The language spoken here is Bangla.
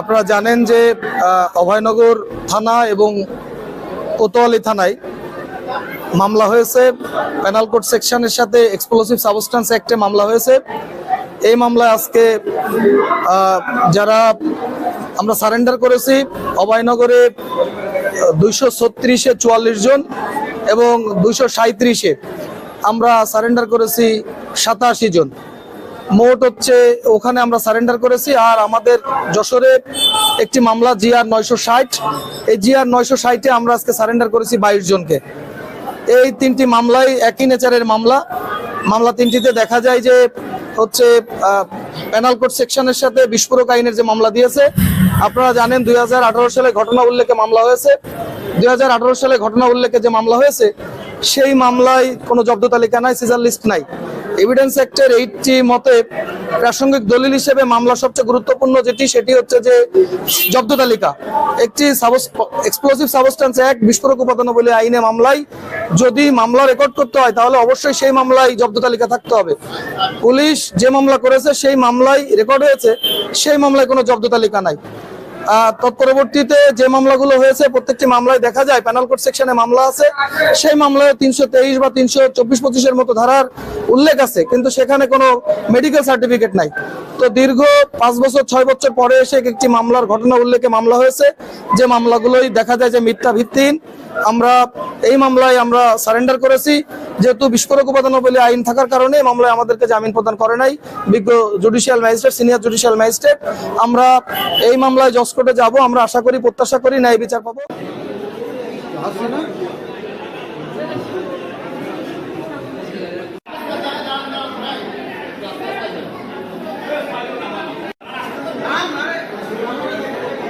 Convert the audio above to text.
আপনারা জানেন যে অভয়নগর থানা এবং কোতোয়ালি থানায় মামলা হয়েছে। পেনাল কোড সেকশনের সাথে এক্সপ্লোসিভ সাবস্টান্স অ্যাক্টে মামলা হয়েছে। এই মামলায় আজকে যারা আমরা সারেন্ডার করেছি, অভয়নগরে দুইশো ছত্রিশে চুয়াল্লিশ জন এবং দুইশো সাঁত্রিশে আমরা সারেন্ডার করেছি সাতাশি জন। মোট হচ্ছে ওখানে আমরা সারেন্ডার করেছি আর আমাদের যশোরে একটি মামলা জিআর নয়শো ষাট। এই জিআর নয়শো ষাটে আমরা আজকে সারেন্ডার করেছি বাইশ জনকে। এই তিনটি মামলাই একই নেচারের মামলা। মামলা তিনটিতে দেখা যায় যে হচ্ছে পেনাল কোড সেকশনের সাথে বিস্ফোরক আইনের যে মামলা দিয়েছে, আপনারা জানেন দুই হাজার আঠারো সালে ঘটনা উল্লেখে মামলা হয়েছে। দুই হাজার আঠারো সালে ঘটনা উল্লেখে যে মামলা হয়েছে, সেই মামলায় কোনো জব্দ তালিকা নাই সিজার লিস্ট নাই। এভিডেন্স অ্যাক্টের এইটি মতে প্রাসঙ্গিক দলিল হিসেবে মামলা সবচেয়ে গুরুত্বপূর্ণ যেটি, সেটি হচ্ছে যে জব্দ তালিকা। একটি এক্সপ্লোসিভ সাবস্টেন্স অ্যাক্ট বিস্ফোরক উপাদান বলে আইনে মামলায় যদি মামলা রেকর্ড করতে হয়, তাহলে অবশ্যই সেই মামলায় জব্দ তালিকা থাকতে হবে। পুলিশ যে মামলা করেছে, সেই মামলায় রেকর্ড হয়েছে, সেই মামলায় কোনো জব্দ তালিকা নাই। তৎপরবর্তীতে যে মামলাগুলো হয়েছে, প্রত্যেকটি মামলায় দেখা যায় প্যানাল কোড সেকশনে মামলা আছে। সেই মামলায় তিনশো তেইশ বা তিনশো চব্বিশ পঁচিশের মতো ধারার উল্লেখ আছে, কিন্তু সেখানে কোনো মেডিকেল সার্টিফিকেট নাই। তো দীর্ঘ পাঁচ বছর, ছয় বছর পরে এসে একটি মামলার ঘটনা উল্লেখে মামলা হয়েছে, যে মামলাগুলোই দেখা যায় যে মিথ্যা ভিত্তিহীন। আমরা এই মামলায় আমরা সারেন্ডার করেছি, যেহেতু বিস্ফোরক উপাদান বলে আইন থাকার কারণে মামলায় আমাদেরকে জামিন প্রদান করে নাই, বিজ্ঞ judicial magistrate senior judicial magistrate আমরা এই মামলায় জজ কোর্টে যাব, আমরা আশা করি, প্রত্যাশা করি, ন্যায় বিচার পাবো।